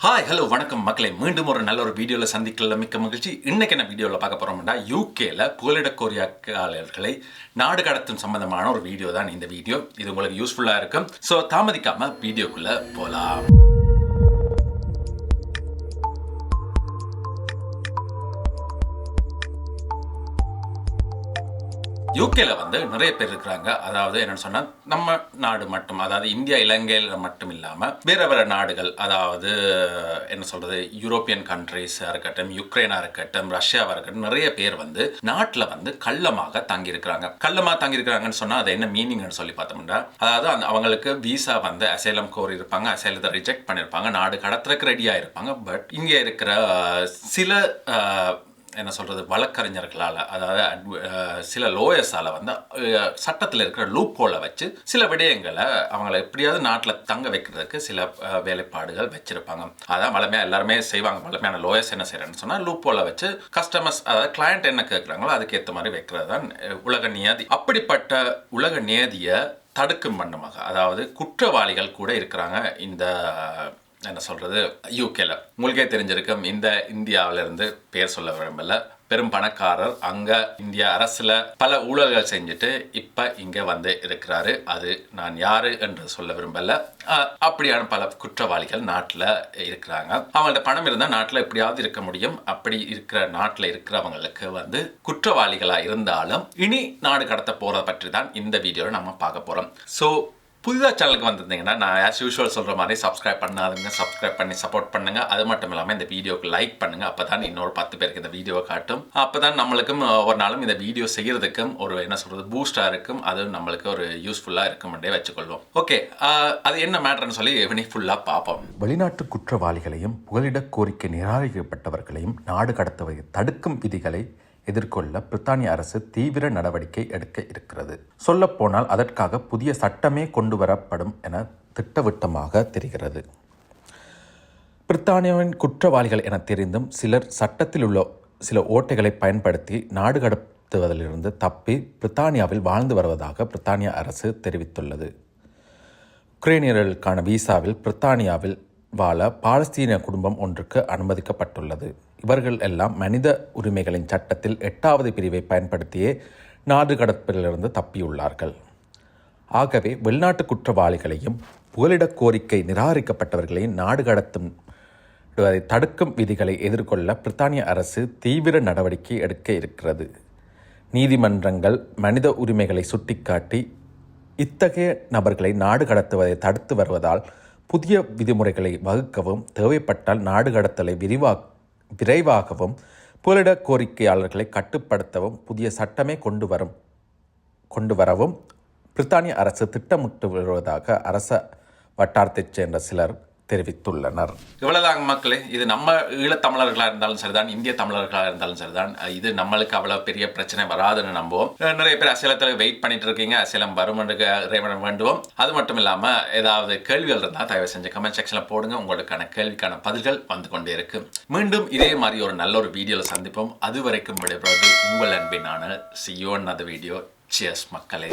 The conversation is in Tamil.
ஹாய் ஹலோ வணக்கம் மக்களை. மீண்டும் ஒரு நல்ல ஒரு வீடியோவில் சந்திக்கல மிக்க மகிழ்ச்சி. இன்னைக்கு என்ன வீடியோவில் பார்க்க போகிறோம்னா யூகேல புகலிட கொரியாக்காளர்களை நாடு கடத்தும் சம்பந்தமான ஒரு வீடியோ தான் இந்த வீடியோ இது உங்களுக்கு யூஸ்ஃபுல்லாக இருக்கும். ஸோ தாமதிக்காமல் வீடியோக்குள்ளே போகலாம் யூகேல வந்து நிறைய பேர் இருக்கிறாங்க. அதாவது என்னன்னு சொன்னா நம்ம நாடு மட்டும் அதாவது இந்தியா இலங்கையில் மட்டும் இல்லாம வேற வேற நாடுகள் அதாவது என்ன சொல்றது யூரோப்பியன் கண்ட்ரிஸா இருக்கட்டும் யுக்ரைனா இருக்கட்டும் ரஷ்யாவா இருக்கட்டும் நிறைய பேர் வந்து நாட்டுல வந்து கள்ளமாக தங்கி இருக்கிறாங்க கள்ளமா தங்கி இருக்கிறாங்கன்னு சொன்னா அது என்ன மீனிங்னு சொல்லி பார்த்தோம்னா அதாவது அந்த அவங்களுக்கு விசா வந்து அசைலம் கோரி இருப்பாங்க அசைலத்தை ரிஜெக்ட் பண்ணிருப்பாங்க நாடு கடத்துறதுக்கு ரெடியா இருப்பாங்க. பட் இங்க இருக்கிற சில என்ன சொல்கிறது வழக்கறிஞர்களால் அதாவது சில லோயர்ஸால் வந்து சட்டத்தில் இருக்கிற லூப் ஹோலை வச்சு சில விடயங்களை அவங்கள எப்படியாவது நாட்டில் தங்க வைக்கிறதுக்கு சில வேலைப்பாடுகள் வச்சுருப்பாங்க. அதான் வளமையாக எல்லாருமே செய்வாங்க. வளமையான லோயர்ஸ் என்ன செய்கிறேன்னு சொன்னால் லூப் வச்சு கஸ்டமர்ஸ் அதாவது கிளையண்ட் என்ன கேட்குறாங்களோ அதுக்கேற்ற மாதிரி வைக்கிறது தான் உலக நியதி. அப்படிப்பட்ட உலக நியதியை தடுக்கும் வண்ணமாக அதாவது குற்றவாளிகள் கூட இருக்கிறாங்க இந்த என்ன சொல்கிறது யூகேல உங்களுக்கே தெரிஞ்சிருக்கும் இந்த இந்தியாவிலிருந்து பேர் சொல்ல விரும்பல. பெரும் பணக்காரர். அங்கே இந்திய அரசில் பல ஊழல்கள் செஞ்சுட்டு இப்போ இங்கே வந்து இருக்கிறாரு. அது நான் யாரு என்று சொல்ல விரும்பலை. அப்படியான பல குற்றவாளிகள் நாட்டில் இருக்கிறாங்க. அவங்கள்ட்ட பணம் இருந்தால் நாட்டில் எப்படியாவது இருக்க முடியும். அப்படி இருக்கிற நாட்டில் இருக்கிறவங்களுக்கு வந்து குற்றவாளிகளாக இருந்தாலும் இனி நாடு கடத்த போகிறத பற்றி தான் இந்த வீடியோவில் நம்ம பார்க்க போகிறோம் ஸோ புதிதாக சேனலுக்கு வந்திருந்தீங்கன்னா நான் ஆஸ் யூஷுவல் சொல்கிற மாதிரி சப்ஸ்கிரைப் பண்ணாதுங்க சப்ஸ்கிரைப் பண்ணி சப்போர்ட் பண்ணுங்கள் அது மட்டும் இல்லாமல் இந்த வீடியோக்கு லைக் பண்ணுங்கள் அப்போ தான் இன்னொரு பத்து பேருக்கு இந்த வீடியோவை காட்டும். அப்போ தான் நம்மளுக்கும் ஒரு நாளும் இந்த வீடியோ செய்கிறதுக்கும் ஒரு என்ன சொல்கிறது பூஸ்டாக இருக்கும். அது நம்மளுக்கு ஒரு யூஸ்ஃபுல்லாக இருக்கும்ன்றே வச்சுக்கொள்வோம். ஓகே அது என்ன மேட்ருன்னு சொல்லி எவனி ஃபுல்லாக பார்ப்போம். வெளிநாட்டு குற்றவாளிகளையும் புகலிட கோரிக்கை நிராகரிக்கப்பட்டவர்களையும் நாடு கடத்துவதை தடுக்கும் விதிகளை எதிர்கொள்ள பிரித்தானிய அரசு தீவிர நடவடிக்கை எடுக்க இருக்கிறது. சொல்லப்போனால் அதற்காக புதிய சட்டமே கொண்டு வரப்படும் என திட்டவட்டமாக தெரிகிறது. பிரித்தானியாவின் குற்றவாளிகள் என தெரிந்தும் சிலர் சட்டத்தில் உள்ள சில ஓட்டைகளை பயன்படுத்தி நாடு கடத்துவதிலிருந்து தப்பி பிரித்தானியாவில் வாழ்ந்து வருவதாக பிரித்தானிய அரசு தெரிவித்துள்ளது. உக்ரைனியர்களுக்கான விசாவில் பிரித்தானியாவில் வாழ பாலஸ்தீன குடும்பம் ஒன்றுக்கு அனுமதிக்கப்பட்டுள்ளது. இவர்கள் எல்லாம் மனித உரிமைகளின் சட்டத்தில் எட்டாவது பிரிவை பயன்படுத்தியே நாடு கடப்பிலிருந்து தப்பியுள்ளார்கள். ஆகவே வெளிநாட்டு குற்றவாளிகளையும் புகலிடக் கோரிக்கை நிராகரிக்கப்பட்டவர்களையும் நாடு கடத்தும் தடுக்கும் விதிகளை எதிர்கொள்ள பிரித்தானிய அரசு தீவிர நடவடிக்கை எடுக்க இருக்கிறது. நீதிமன்றங்கள் மனித உரிமைகளை சுட்டிக்காட்டி இத்தகைய நபர்களை நாடு கடத்துவதை தடுத்து வருவதால் புதிய விதிமுறைகளை வகுக்கவும் தேவைப்பட்டால் நாடு கடத்தலை விரிவாக்க விரைவாகவும் புகலிட கோரிக்கையாளர்களை கட்டுப்படுத்தவும் புதிய சட்டமே கொண்டு வரும் கொண்டு வரவும் பிரித்தானிய அரசு திட்டமிட்டு வருவதாக அரச வட்டாரத்தைச் சேர்ந்த சிலர் தெரிவித்துள்ளனர். இவ்வளவுதாங்க மக்களே இது நம்ம ஈழத்தமிழர்களாக இருந்தாலும் சரிதான் இந்திய தமிழர்களாக இருந்தாலும் சரிதான் இது நம்மளுக்கு அவ்வளவு பெரிய பிரச்சனை வராதுன்னு நம்புவோம். நிறைய பேர் அசலத்தில் வெயிட் பண்ணிட்டு இருக்கீங்க அசலம் வரும் இறைவனை வேண்டுவோம். அது மட்டும் இல்லாம ஏதாவது கேள்விகள் இருந்தால் தயவு செஞ்சு கமெண்ட் செக்ஷன்ல போடுங்க உங்களுக்கான கேள்விக்கான பதில்கள் வந்து கொண்டே இருக்கு. மீண்டும் இதே மாதிரி ஒரு நல்ல ஒரு வீடியோவில் சந்திப்போம். அது வரைக்கும் விடைபெறுவது உங்கள் அன்பினான சியோன் அந்த வீடியோ சியர்ஸ் மக்களே.